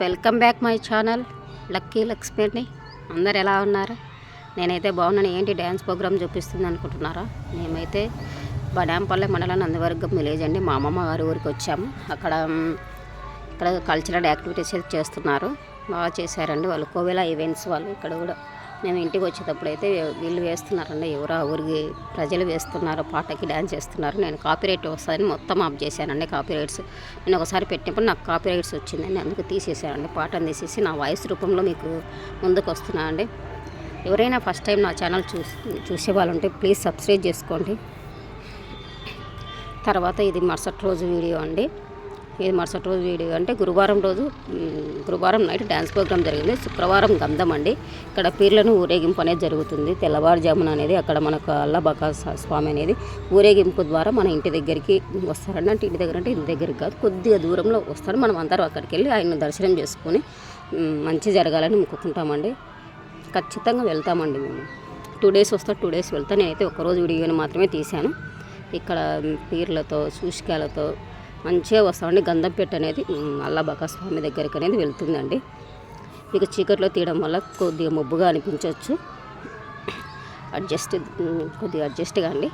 Welcome back my channel Lucky లక్ష్మిని అందరు ఎలా ఉన్నారు? నేనైతే బాగున్నాను. ఏంటి డ్యాన్స్ ప్రోగ్రామ్ చూపిస్తుంది అనుకుంటున్నారా? మేమైతే బడాంపల్లె మండలం నందివర్గం విలేజ్ అండి. మా అమ్మమ్మ గారి ఊరికి వచ్చాము. అక్కడ ఇక్కడ కల్చరల్ యాక్టివిటీస్ చేస్తున్నారు. బాగా చేశారండి వాళ్ళు. కోవెల ఈవెంట్స్ వాళ్ళు ఇక్కడ కూడా. మేము ఇంటికి వచ్చేటప్పుడు అయితే వీళ్ళు వేస్తున్నారండి. ఎవరో ఊరికి ప్రజలు వేస్తున్నారు పాటకి డ్యాన్స్ చేస్తున్నారు. నేను కాపీరైట్ వస్తుందని మొత్తం ఆఫ్ చేశానండి కాపీరైట్స్ నేను ఒకసారి పెట్టినప్పుడు నాకు కాపీరైట్స్ వచ్చిందండి అందుకు తీసేసానండి పాటను తీసేసి నా వాయిస్ రూపంలో మీకు ముందుకు వస్తున్నానండి ఎవరైనా ఫస్ట్ టైం నా ఛానల్ చూసి చూసే వాళ్ళు ఉంటే ప్లీజ్ సబ్స్క్రైబ్ చేసుకోండి. తర్వాత ఇది మరుసటి రోజు వీడియో అండి. ఇది మరుసటి రోజు వీడియో. అంటే గురువారం రోజు గురువారం నైట్ డ్యాన్స్ ప్రోగ్రామ్ జరిగింది. శుక్రవారం గంధం అండి. ఇక్కడ పీర్లను ఊరేగింపు అనేది జరుగుతుంది. తెల్లవారుజామున అనేది అక్కడ మనకు అల్లబకా స్వామి అనేది ఊరేగింపు ద్వారా మన ఇంటి దగ్గరికి వస్తారండి. అంటే ఇంటి దగ్గర అంటే ఇంటి దగ్గరికి కాదు కొద్దిగా దూరంలో వస్తారు. మనం అందరం అక్కడికి వెళ్ళి ఆయన దర్శనం చేసుకొని మంచి జరగాలని మొక్కుకుంటామండి. ఖచ్చితంగా వెళ్తామండి మేము. టూ డేస్ వస్తా టూ డేస్ వెళ్తా. నేనైతే ఒకరోజు వీడియోని మాత్రమే తీశాను. ఇక్కడ పీర్లతో సూచికలతో మంచిగా వస్తామండి. గంధంపేట అనేది మ్, అల్లాబకా స్వామి దగ్గరికి అనేది వెళ్తుందండి. మీకు చీకట్లో తీయడం వల్ల కొద్దిగా మబ్బుగా అనిపించవచ్చు అడ్జస్ట్ కొద్దిగా అడ్జస్ట్గా అండి.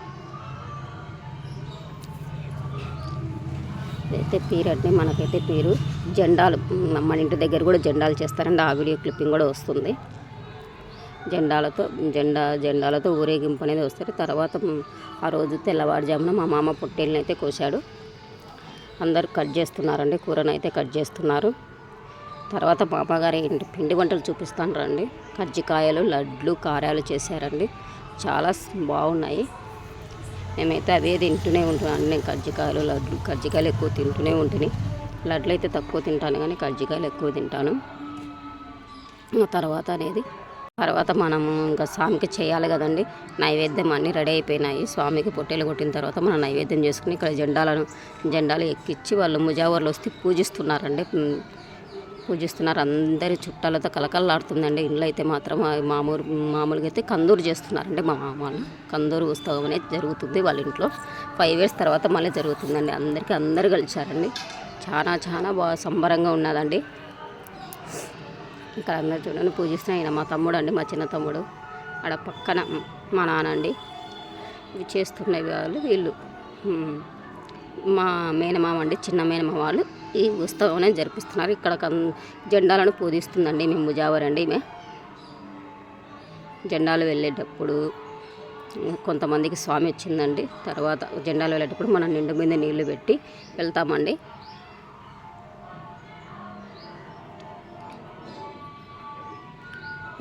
అయితే పీరు అంటే మనకైతే పీరు. జెండాలు మన ఇంటి దగ్గర కూడా జెండాలు చేస్తారండి. ఆ వీడియో క్లిప్పింగ్ కూడా వస్తుంది. జెండాలతో జెండా జెండాలతో ఊరేగింపు అనేది వస్తారు తర్వాత ఆ రోజు తెల్లవారుజామున మా మామ పొట్టేళ్ళని అయితే కోశాడు. అందరూ కట్ చేస్తున్నారండి. కూరను అయితే కట్ చేస్తున్నారు. తర్వాత మా ఇంటి పిండి వంటలు చూపిస్తాను రండి. కజ్జికాయలు లడ్లు కారాలు చేశారండి. చాలా బాగున్నాయి. మేమైతే అవే తింటూనే ఉంటున్నాను నేను కజ్జికాయలు లడ్లు కజ్జికాయలు ఎక్కువ తింటూనే ఉంటుంది లడ్లు అయితే తక్కువ తింటాను కానీ కజ్జికాయలు ఎక్కువ తింటాను. ఆ తర్వాత అనేది తర్వాత మనము ఇంకా స్వామికి చేయాలి కదండి. నైవేద్యం అన్నీ రెడీ అయిపోయినాయి. స్వామికి పొట్టేలు కొట్టిన తర్వాత మనం నైవేద్యం చేసుకుని ఇక్కడ జెండాలను జెండాలు ఎక్కించి వాళ్ళు ముజావర్లు వస్తే పూజిస్తున్నారండి. పూజిస్తున్నారు. అందరి చుట్టాలతో కలకల్లాడుతుందండి ఇంట్లో అయితే మాత్రం మామూలు మామూలుగా అయితే కందూరు చేస్తున్నారండి మా మామలు కందూరు ఉత్సవం అనేది జరుగుతుంది వాళ్ళ ఇంట్లో. ఫైవ్ ఇయర్స్ తర్వాత మళ్ళీ జరుగుతుందండి. అందరికీ అందరు కలిశారండి. చాలా చాలా బాగా సంబరంగా ఉన్నదండి. ఇక్కడ అందరు చూడండి పూజిస్తున్న ఆయన మా తమ్ముడు అండి మా చిన్న తమ్ముడు. ఆడ పక్కన మా నాన్న అండి ఇవి చేస్తున్నవి వాళ్ళు వీళ్ళు. మా మేనమామ అండి చిన్న మేనమామ వాళ్ళు ఈ ఉత్సవం జరిపిస్తున్నారు. ఇక్కడ జెండాలను పూజిస్తుందండి మేము ముజావరండి మేము జెండాలు వెళ్ళేటప్పుడు కొంతమందికి స్వామి వచ్చిందండి. తర్వాత జెండాలు వెళ్ళేటప్పుడు మనం నిండు మీద నీళ్ళు పెట్టి వెళ్తామండి.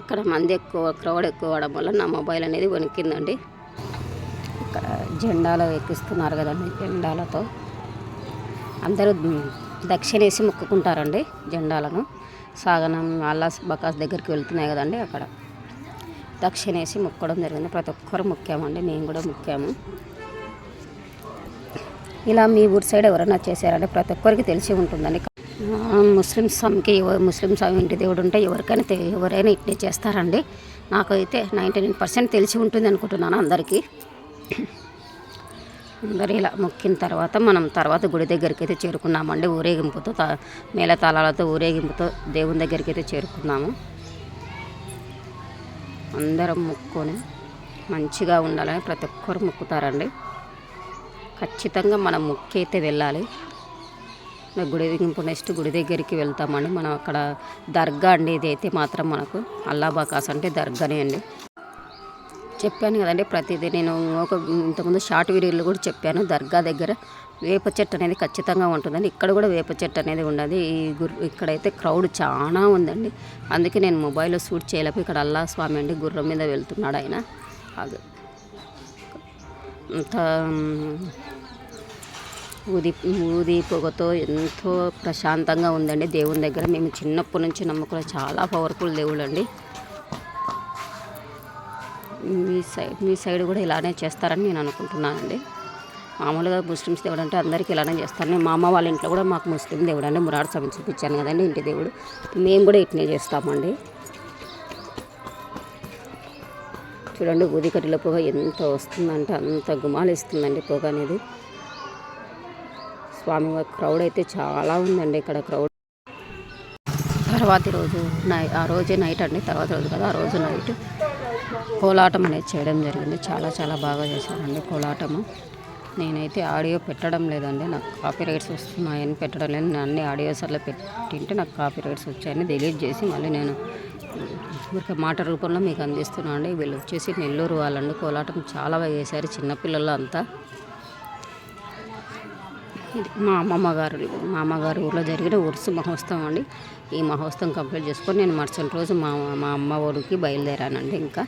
ఇక్కడ మంది ఎక్కువ క్రౌడ్ ఎక్కువ అవడం వల్ల నా మొబైల్ అనేది వణికిందండి. ఇక్కడ జెండాలు ఎక్కిస్తున్నారు కదండి జెండాలతో. అందరూ దక్షిణేసి మొక్కుకుంటారండి జెండాలను. సాగనం అల్లాస్ బకాస్ దగ్గరికి వెళ్తున్నాయి కదండి అక్కడ. దక్షిణేసి మొక్కడం జరిగింది. ప్రతి ఒక్కరు ముఖ్యమండి మేము కూడా ముఖ్యము ఇలా మీ ఊరి సైడ్ ఎవరైనా చేశారంటే ప్రతి ఒక్కరికి తెలిసి ఉంటుందండి. ముస్లిం స్వామికి ముస్లిం స్వామి ఇంటి దేవుడు ఉంటే ఎవరికైనా ఎవరైనా ఇట్లే చేస్తారండి. నాకైతే నైంటీ నైన్ పర్సెంట్ తెలిసి ఉంటుంది అనుకుంటున్నాను అందరికీ. అందరూ ఇలా మొక్కిన తర్వాత మనం తర్వాత గుడి దగ్గరికి అయితే చేరుకున్నామండి. ఊరేగింపుతో తా మేళతాళాలతో ఊరేగింపుతో దేవుని దగ్గరికి అయితే చేరుకున్నాము. అందరం మొక్కుని మంచిగా ఉండాలని ప్రతి ఒక్కరు మొక్కుతారండి. ఖచ్చితంగా మనం మొక్కి అయితే వెళ్ళాలి. గుడి ఇంకో నెక్స్ట్ గుడి దగ్గరికి వెళ్తామండి మనం అక్కడ దర్గా అండి. ఇది అయితే మాత్రం మనకు అల్లాబాకాస్ అంటే దర్గానే అండి. చెప్పాను కదండి ప్రతిదీ నేను ఒక ఇంతకుముందు షార్ట్ వీడియోలో కూడా చెప్పాను. దర్గా దగ్గర వేప చెట్టు అనేది ఖచ్చితంగా ఉంటుందండి. ఇక్కడ కూడా వేప చెట్టు అనేది ఉండదు. ఈ గుర్ ఇక్కడైతే క్రౌడ్ చాలా ఉందండి. అందుకే నేను మొబైల్లో షూట్ చేయలేకపోయి ఇక్కడ అల్లా స్వామి అండి గుర్రం మీద వెళ్తున్నాడు ఆయన. అంత ఊది ఊది పొగతో ఎంతో ప్రశాంతంగా ఉందండి. దేవుని దగ్గర మేము చిన్నప్పటి నుంచి నమ్ముకున్న చాలా పవర్ఫుల్ దేవుడు అండి మీ సైడ్ మీ సైడ్ కూడా ఇలానే చేస్తారని నేను అనుకుంటున్నానండి. మామూలుగా ముస్లిమ్స్ దేవుడు అంటే అందరికీ ఇలానే చేస్తాను నేను మా అమ్మ వాళ్ళ ఇంట్లో కూడా మాకు ముస్లిం దేవుడు అండి మురాడు స్వామి చూపించాను కదండి ఇంటి దేవుడు. మేము కూడా ఇట్నే చేస్తామండి. చూడండి ఊది కట్టెల పొగ ఎంత వస్తుందంటే అంత గుమాలిస్తుందండి పొగ అనేది. స్వామి క్రౌడ్ అయితే చాలా ఉందండి ఇక్కడ క్రౌడ్ తర్వాతి రోజు నై ఆ రోజే నైట్ అండి తర్వాత రోజు కదా ఆ రోజు నైట్ కోలాటం అనేది చేయడం జరిగింది. చాలా చాలా బాగా చేశారండి కోలాటము. నేనైతే ఆడియో పెట్టడం లేదండి నాకు కాపీ రైట్స్ వస్తున్నాయని పెట్టడం లేదు. నేను అన్ని ఆడియోస్ అట్లా పెట్టింటే నాకు కాపీ రైట్స్ వచ్చాయని డిలీట్ చేసి మళ్ళీ నేను ఊరికే మాట రూపంలో మీకు అందిస్తున్నాను అండి వీళ్ళు వచ్చేసి నెల్లూరు వాళ్ళండి. కోలాటం చాలా బాగా చేశారు. చిన్నపిల్లలు అంతా ఇది మా అమ్మమ్మ గారు మా అమ్మగారు ఊర్లో జరిగిన ఉరుసు మహోత్సవం అండి. ఈ మహోత్సవం కంప్లీట్ చేసుకొని నేను మరుసటి రోజు మా మా అమ్మ ఊరికి బయలుదేరానండి ఇంకా.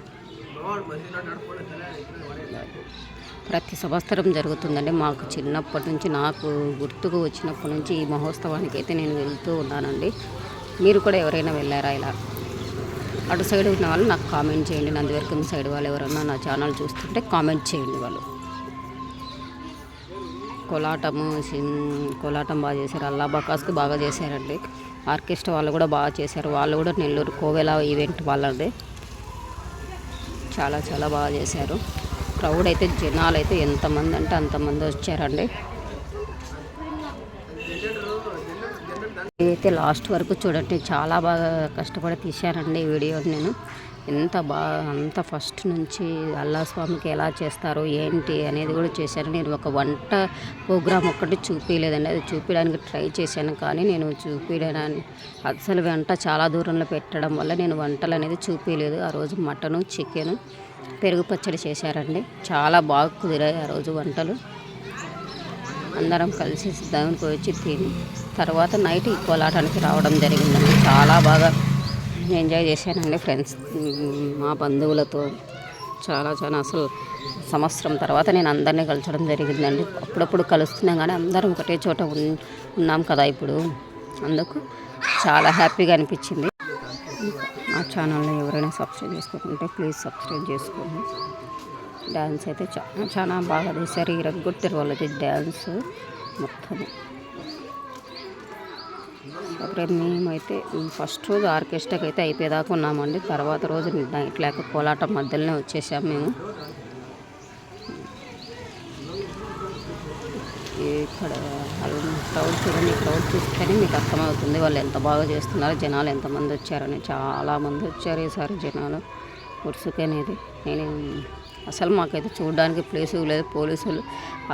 ప్రతి సంవత్సరం జరుగుతుందండి. మాకు చిన్నప్పటి నుంచి నాకు గుర్తుకు వచ్చినప్పటి నుంచి ఈ మహోత్సవానికి అయితే నేను వెళ్తూ ఉన్నానండి. మీరు కూడా ఎవరైనా వెళ్ళారా ఇలా? అటు సైడ్ ఉన్న వాళ్ళు నాకు కామెంట్ చేయండి. నందివర్కం సైడ్ వాళ్ళు ఎవరన్నా నా ఛానల్ చూస్తుంటే కామెంట్ చేయండి వాళ్ళు. కోలాటము సిన్- కోలాటం బాగా చేశారు. అల్లా బకాస్కి బాగా చేశారండి. ఆర్కెస్ట్రా వాళ్ళు కూడా బాగా చేశారు. వాళ్ళు కూడా నెల్లూరు కోవెల ఈవెంట్ వాళ్ళది. చాలా చాలా బాగా చేశారు. క్రౌడ్ అయితే జనాలు అయితే ఎంతమంది అంటే అంతమంది వచ్చారండి. అయితే లాస్ట్ వరకు చూడండి. చాలా బాగా కష్టపడి తీశానండి ఈ వీడియో నేను. ఎంత బాగా అంత ఫస్ట్ నుంచి అల్లా స్వామికి ఎలా చేస్తారు ఏంటి అనేది కూడా చేశాను నేను ఒక వంట ప్రోగ్రామ్ ఒక్కటి చూపించలేదండి అది చూపించడానికి ట్రై చేశాను కానీ నేను చూపించడానికి అసలు వంట చాలా దూరంలో పెట్టడం వల్ల నేను వంటలు అనేది చూపించలేదు ఆ రోజు మటను చికెను పెరుగు పచ్చడి చేశారండి. చాలా బాగా కుదిరాయి ఆ రోజు వంటలు. అందరం కలిసి దేవునికి వచ్చి తిని తర్వాత నైట్ ఈ కోలాటానికి రావడం జరిగిందండి. చాలా బాగా ఎంజాయ్ చేశానండి ఫ్రెండ్స్. మా బంధువులతో చాలా చాలా అసలు సంవత్సరం తర్వాత నేను అందరినీ కలచడం జరిగిందండి. అప్పుడప్పుడు కలుస్తున్నాం కానీ అందరం ఒకటే చోట ఉన్- ఉన్నాం కదా ఇప్పుడు. అందుకు చాలా హ్యాపీగా అనిపించింది. నా ఛానల్ని ఎవరైనా సబ్స్క్రైబ్ చేసుకోకుంటే ప్లీజ్ సబ్స్క్రైబ్ చేసుకోండి. డ్యాన్స్ అయితే చాలా చాలా బాగా చేశారు. ఇరగొట్టారు వాళ్ళది డ్యాన్స్ మొత్తం అక్కడ మేమైతే ఫస్ట్ రోజు ఆర్కెస్ట్రాకి అయితే అయిపోయేదాకా ఉన్నామండి. తర్వాత రోజు నైట్ లేక కోలాటం మధ్యలోనే వచ్చేసాం మేము. ఇక్కడ క్రౌడ్ చూడండి క్రౌడ్ చూస్తేనే మీకు అర్థమవుతుంది వాళ్ళు ఎంత బాగా చేస్తున్నారు జనాలు ఎంతమంది వచ్చారని. చాలా మంది వచ్చారు ఈసారి జనాలు. ఉరుసుకనేది నేను అసలు మాకైతే చూడడానికి ప్లేస్ లేదు. పోలీసులు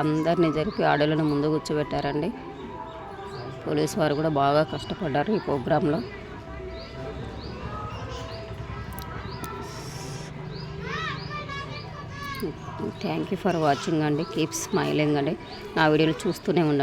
అందరినీ జరిపి ఆడలను ముందు కూర్చోబెట్టారండి. పోలీసు వారు కూడా బాగా కష్టపడ్డారు ఈ ప్రోగ్రాంలో. థ్యాంక్ యూ ఫర్ వాచింగ్ అండి. కీప్ స్మైలింగ్ అండి. నా వీడియోలు చూస్తూనే ఉండండి.